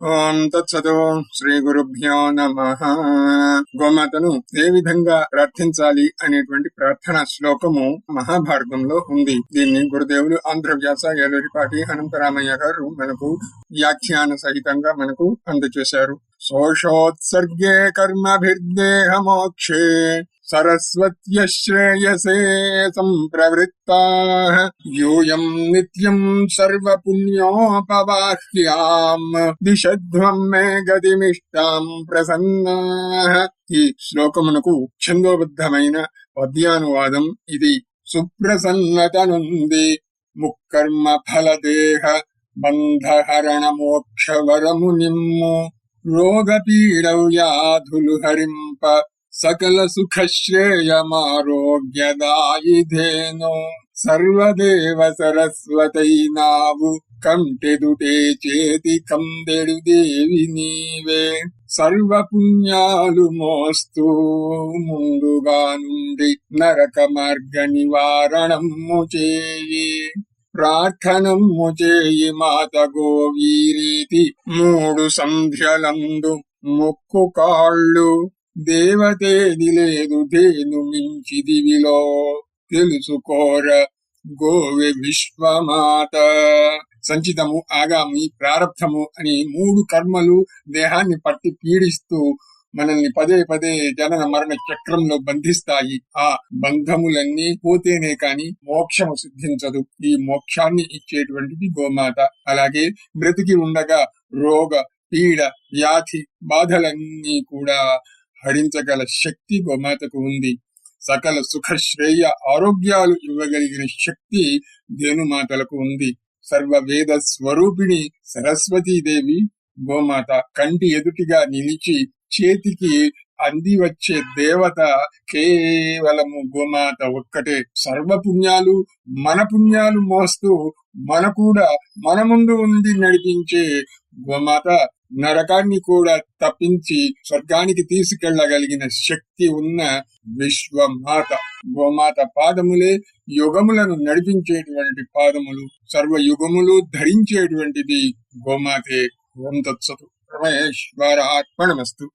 ఓం తత్సతో శ్రీ గురుభ్యో నమ. గోమాతను ఏ విధంగా ప్రార్థించాలి అనేటువంటి ప్రార్థన శ్లోకము మహాభారతంలో ఉంది. దీన్ని గురుదేవులు ఆంధ్రవ్యాస ఏలూరిపాటి అనంతరామయ్య గారు మనకు వ్యాఖ్యాన సహితంగా మనకు అందజేశారు. శోషోత్సర్గే కర్మభిర్దేహ మోక్షే సరస్వత్యశ్రేయసే సంప్రవృత్తా యూయం నిత్యం సర్వపుణ్యోపవాహ్యాం దిశధ్వం మే గతిమిష్టాం ప్రసన్నా ఈ శ్లోకమునకు ఛందోబద్ధమైన పద్యానువాదం ఇది సుప్రసన్నతనుంది ముక్కర్మ ఫలదేహ బంధహరణ మోక్ష వరము నిమ్ము రోగ హరింప సకల సుఖ శ్రేయమారోగ్యదాయిధేను సర్వదేవ సరస్వతై నావు కంటెదుటే చేతి కందెడు దేవి నీవే సర్వ పుణ్యాలు మోస్తూ ముందుగా నుండి నరక మార్గ నివారణము చేయి ప్రార్థనము చేయి మాత గోవీరీతి మూడు సంధ్యలందు ముక్కు కాళ్ళు. దేవతేది లేదు దేను మించి దివిలో తెలుసుకోర గోవె విశ్వమాత. సంచితము ఆగామి ప్రారంధము అని మూడు కర్మలు దేహాన్ని పట్టి పీడిస్తూ మనల్ని పదే పదే జనన మరణ చక్రంలో బంధిస్తాయి. ఆ బంధములన్నీ పోతేనే కాని మోక్షము సిద్ధించదు. ఈ మోక్షాన్ని ఇచ్చేటువంటిది గోమాత. అలాగే బ్రతికి ఉండగా రోగ పీడ వ్యాధి బాధలన్నీ కూడా హరించగల శక్తి గోమాతకు ఉంది. సకల సుఖ శ్రేయ ఆరోగ్యాలు ఇవ్వగలిగిన శక్తి ధేనుమాతలకు ఉంది. సర్వ వేద స్వరూపిణి సరస్వతీదేవి గోమాత కంటి ఎదుటిగా నిలిచి చేతికి అంది వచ్చే దేవత కేవలము గోమాత ఒక్కటే. సర్వ పుణ్యాలు మన పుణ్యాలు మోస్తూ మన కూడా మన ముందు ఉండి నడిపించే గోమాత నరకాన్ని కూడా తప్పించి స్వర్గానికి తీసుకెళ్ళగలిగిన శక్తి ఉన్న విశ్వమాత. గోమాత పాదములే యుగములను నడిపించేటువంటి పాదములు సర్వ యుగములు ధరించేటువంటిది గోమాతే. ఓం తత్సతు. రమేశ్వరార్పణమస్తు